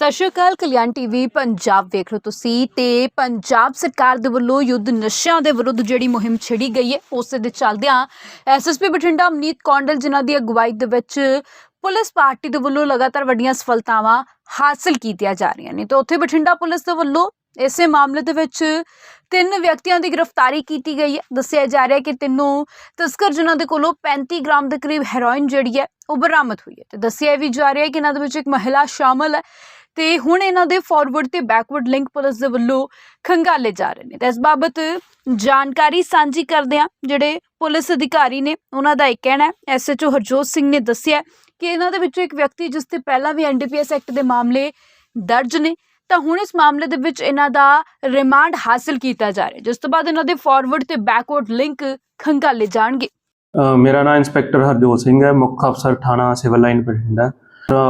ਸਤਿ ਸ਼੍ਰੀ ਅਕਾਲ, ਕਲਿਆਣ ਟੀਵੀ, ਪੰਜਾਬ ਵੇਖ ਰਹੇ ਹੋ ਤੁਸੀਂ ਤੇ ਪੰਜਾਬ ਸਰਕਾਰ ਦੇ ਵੱਲੋਂ ਯੁੱਧ ਨਸ਼ਿਆਂ ਦੇ ਵਿਰੁੱਧ ਜਿਹੜੀ ਮੁਹਿੰਮ ਛਿੜੀ ਗਈ ਹੈ, ਉਸ ਦੇ ਚੱਲਦਿਆਂ ਐਸਐਸਪੀ ਬਠਿੰਡਾ, ਅਮਨੀਤ ਕੌਂਡਲ ਜਿਨ੍ਹਾਂ ਦੀ ਅਗਵਾਈ ਦੇ ਵਿੱਚ ਪੁਲਿਸ ਪਾਰਟੀ ਦੇ ਵੱਲੋਂ ਲਗਾਤਾਰ ਵੱਡੀਆਂ ਸਫਲਤਾਵਾਂ ਹਾਸਲ ਕੀਤੀਆਂ ਜਾ ਰਹੀਆਂ ਨੇ। ਤੇ ਉੱਥੇ ਬਠਿੰਡਾ ਪੁਲਿਸ ਦੇ ਵੱਲੋਂ ਇਸੇ ਮਾਮਲੇ ਦੇ ਵਿੱਚ ਤਿੰਨ ਵਿਅਕਤੀਆਂ ਦੀ ਗ੍ਰਿਫਤਾਰੀ ਕੀਤੀ ਗਈ ਹੈ। ਦੱਸਿਆ ਜਾ ਰਿਹਾ ਹੈ ਕਿ ਤਿੰਨੋਂ ਤਸਕਰ, ਜਿਨ੍ਹਾਂ ਦੇ ਕੋਲੋਂ 35 ਗ੍ਰਾਮ ਦੇ ਕਰੀਬ ਹੈਰੋਇਨ ਜਿਹੜੀ ਹੈ, ਉਹ ਬਰਾਮਦ ਹੋਈ ਹੈ। ਤੇ ਦੱਸਿਆ ਵੀ ਜਾ ਰਿਹਾ ਹੈ ਕਿ ਇਹਨਾਂ ਦੇ ਵਿੱਚ ਇੱਕ ਮਹਿਲਾ ਸ਼ਾਮਲ ਹੈ ਤੇ ਹੁਣ ਇਹਨਾਂ ਦੇ ਫਾਰਵਰਡ ਤੇ ਬੈਕਵਰਡ ਲਿੰਕ ਪੁਲਿਸ ਦੇ ਵੱਲੋਂ ਖੰਗਾਲੇ ਜਾ ਰਹੇ ਨੇ। ਤੇ ਇਸ ਬਾਬਤ ਜਾਣਕਾਰੀ ਸਾਂਝੀ ਕਰਦੇ ਆ ਜਿਹੜੇ ਪੁਲਿਸ ਅਧਿਕਾਰੀ ਨੇ, ਉਹਨਾਂ ਦਾ ਇਹ ਕਹਿਣਾ ਹੈ ਐਸਐਚਓ ਹਰਜੋਤ ਸਿੰਘ ਨੇ ਦੱਸਿਆ ਕਿ ਇਹਨਾਂ ਦੇ ਵਿੱਚੋਂ ਇੱਕ ਵਿਅਕਤੀ, ਜਿਸ ਤੇ ਪਹਿਲਾਂ ਵੀ ਐਨਡੀਪੀਐਸ ਐਕਟ ਦੇ ਮਾਮਲੇ ਦਰਜ ਨੇ ਤਾਂ ਹੁਣ ਇਸ ਮਾਮਲੇ ਦੇ ਵਿੱਚ ਇਹਨਾਂ ਦਾ ਰਿਮਾਂਡ ਹਾਸਲ ਕੀਤਾ ਜਾ ਰਿਹਾ ਜਿਸ ਤੋਂ ਬਾਅਦ ਇਹਨਾਂ ਦੇ ਫਾਰਵਰਡ ਤੇ ਬੈਕਵਰਡ ਲਿੰਕ ਖੰਗਾਲੇ ਜਾਣਗੇ। ਮੇਰਾ ਨਾਮ ਇੰਸਪੈਕਟਰ ਹਰਜੋਤ ਸਿੰਘ ਹੈ, ਮੁੱਖ ਅਫਸਰ ਥਾਣਾ ਸਿਵਲ ਲਾਈਨ ਬਠਿੰਡਾ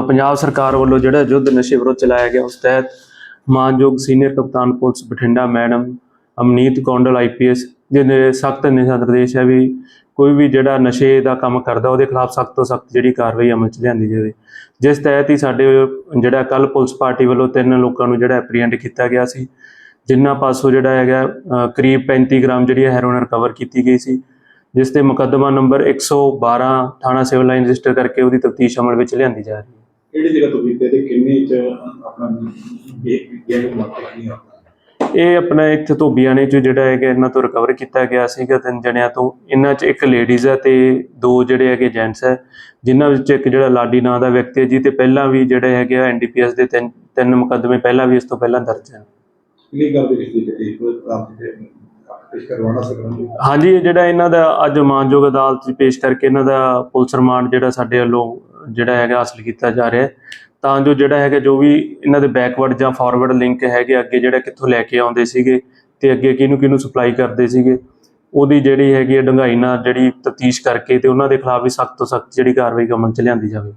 ਪੰਜਾਬ ਸਰਕਾਰ ਵੱਲੋਂ ਜਿਹੜਾ ਯੁੱਧ ਨਸ਼ੇ ਵਿਰੁੱਧ ਚਲਾਇਆ ਗਿਆ, ਉਸ ਤਹਿਤ ਮਾਨਯੋਗ ਸੀਨੀਅਰ ਕਪਤਾਨ police Bathinda madam Amneet Kondal IPS ਜਿਹਨੇ ਸਖਤ ਨਿਰਦੇਸ਼ ਹੈ ਵੀ ਕੋਈ ਵੀ ਜਿਹੜਾ ਨਸ਼ੇ ਦਾ ਕੰਮ ਕਰਦਾ, ਉਹਦੇ ਖਿਲਾਫ ਸਖਤ ਤੋਂ ਸਖਤ ਜਿਹੜੀ ਕਾਰਵਾਈ ਅਮਲ 'ਚ ਲਿਆਂਦੀ ਜਾਵੇ। ਜਿਸ ਤਹਿਤ ਹੀ ਸਾਡੇ ਜਿਹੜਾ ਕੱਲ ਪੁਲਿਸ ਪਾਰਟੀ ਵੱਲੋਂ ਤਿੰਨ ਲੋਕਾਂ ਨੂੰ ਜਿਹੜਾ ਐਪਰੀਹੈਂਡ ਕੀਤਾ ਗਿਆ ਸੀ, ਜਿਨ੍ਹਾਂ ਪਾਸੋਂ ਜਿਹੜਾ ਹੈਗਾ ਕਰੀਬ 35 ਗ੍ਰਾਮ ਜਿਹੜੀ ਹੈਰੋਇਨ ਰਿਕਵਰ ਕੀਤੀ ਗਈ ਸੀ, ਜਿਸ ਤੇ ਮੁਕੱਦਮਾ ਨੰਬਰ 112 ਥਾਣਾ ਸਿਵਲ ਲਾਈਨ ਰਜਿਸਟਰ ਕਰਕੇ ਉਹਦੀ ਤਫਤੀਸ਼ ਅਮਲ ਵਿੱਚ ਲਿਆਂਦੀ ਜਾ ਰਹੀ ਹੈ। ਕਿਹੜੀ ਜਗ੍ਹਾ ਤੋਂ ਬੀਤੇ ਤੇ ਕਿੰਨੇ ਚ ਆਪਣਾ ਗੇਮ ਮਾਰਕੇ ਕੀ ਆ ਇਹ ਆਪਣਾ ਇੱਥੇ ਧੋਬੀਆਣੇ ਚ ਜਿਹੜਾ ਹੈਗਾ ਇਹਨਾਂ ਤੋਂ ਰਿਕਵਰ ਕੀਤਾ ਗਿਆ ਸੀਗਾ ਤਿੰਨ ਜਣਿਆਂ ਤੋਂ। ਇਹਨਾਂ ਚ ਇੱਕ ਲੇਡੀਜ਼ ਹੈ ਤੇ ਦੋ ਜਿਹੜੇ ਹੈਗੇ ਜੈਂਟਸ ਹੈ ਜਿਨ੍ਹਾਂ ਵਿੱਚ ਇੱਕ ਜਿਹੜਾ ਲਾਡੀ ਨਾਂ ਦਾ ਵਿਅਕਤੀ ਹੈ ਜੀ ਤੇ ਪਹਿਲਾਂ ਵੀ ਜਿਹੜੇ ਹੈਗੇ ਐਨਡੀਪੀਐਸ ਦੇ ਤਿੰਨ ਤਿੰਨ ਮੁਕੱਦਮੇ ਪਹਿਲਾਂ ਵੀ ਇਸ ਤੋਂ ਪਹਿਲਾਂ ਦਰਜ ਹੈ ਕਿੰਨੀ ਗੱਲ ਦੀ ਕੀਤੀ ਤੇ ਕੋਈ ਪ੍ਰਾਪਤ ਤੇ ਪੇਸ਼ ਕਰਵਾਉਣਾ ਸਕਣ ਹਾਂਜੀ ਇਹ ਜਿਹੜਾ ਇਹਨਾਂ ਦਾ ਅੱਜ ਮਾਨਯੋਗ ਅਦਾਲਤ 'ਚ ਪੇਸ਼ ਕਰਕੇ ਇਹਨਾਂ ਦਾ ਪੁਲਿਸ ਰਿਮਾਂਡ ਜਿਹੜਾ ਸਾਡੇ ਵੱਲੋਂ ਜਿਹੜਾ ਹੈਗਾ ਹਾਸਲ ਕੀਤਾ ਜਾ ਰਿਹਾ ਹੈ। ਤਾਂ ਜੋ ਜਿਹੜਾ ਹੈਗਾ, ਜੋ ਵੀ ਇਹਨਾਂ ਦੇ ਬੈਕਵਰਡ ਜਾਂ ਫਾਰਵਰਡ ਲਿੰਕ ਹੈਗੇ ਅੱਗੇ ਜਿਹੜਾ ਕਿੱਥੋਂ ਲੈ ਕੇ ਆਉਂਦੇ ਸੀਗੇ ਤੇ ਅੱਗੇ ਕਿਹਨੂੰ ਕਿਹਨੂੰ ਸਪਲਾਈ ਕਰਦੇ ਸੀਗੇ, ਉਹਦੀ ਜਿਹੜੀ ਹੈਗੀ ਹੈ ਡੂੰਘਾਈ ਨਾਲ ਜਿਹੜੀ ਤਫਤੀਸ਼ ਕਰਕੇ ਤੇ ਉਹਨਾਂ ਦੇ ਖਿਲਾਫ ਵੀ ਸਖਤ ਤੋਂ ਸਖਤ ਜਿਹੜੀ ਕਾਰਵਾਈ ਅਮਲ ਚ ਲਿਆਂਦੀ ਜਾਵੇ।